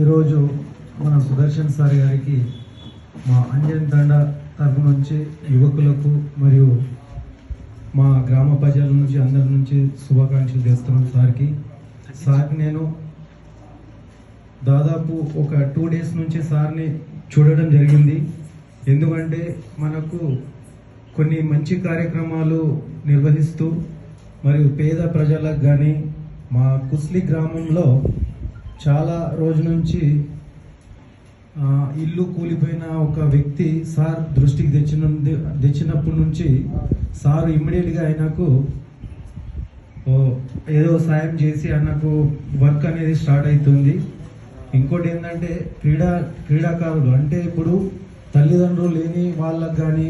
ఈరోజు మన సుదర్శన్ సార్ గారికి మా అంజన్ తండ తరఫు నుంచి యువకులకు మరియు మా గ్రామ ప్రజల నుంచి అందరి నుంచి శుభాకాంక్షలు చేస్తున్నాం సార్కి. సార్ నేను దాదాపు ఒక టూ డేస్ నుంచి సార్ని చూడడం జరిగింది. ఎందుకంటే మనకు కొన్ని మంచి కార్యక్రమాలు నిర్వహిస్తూ మరియు పేద ప్రజలకు కానీ మా కుస్లి గ్రామంలో చాలా రోజు నుంచి ఇల్లు కూలిపోయిన ఒక వ్యక్తి సార్ దృష్టికి తెచ్చిన తెచ్చినప్పటి నుంచి సార్ ఇమ్మీడియట్గా ఆయనకు ఏదో సాయం చేసి ఆయనకు వర్క్ అనేది స్టార్ట్ అవుతుంది ఇంకోటి ఏంటంటే క్రీడా క్రీడాకారులు అంటే ఇప్పుడు తల్లిదండ్రులు లేని వాళ్ళకు కానీ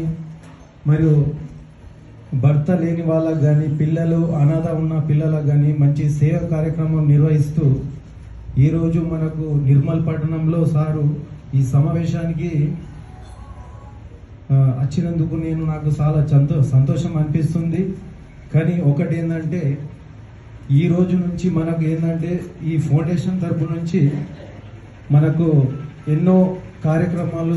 మరియు భర్త లేని వాళ్ళకు కానీ పిల్లలు అనాథ ఉన్న పిల్లలకు కానీ మంచి సేవ కార్యక్రమం నిర్వహిస్తూ ఈరోజు మనకు నిర్మల్ పట్టణంలో సారు ఈ సమావేశానికి వచ్చినందుకు నేను నాకు చాలా సంతో సంతోషం అనిపిస్తుంది. కానీ ఒకటి ఏంటంటే ఈ రోజు నుంచి మనకు ఏంటంటే ఈ ఫౌండేషన్ తరపు నుంచి మనకు ఎన్నో కార్యక్రమాలు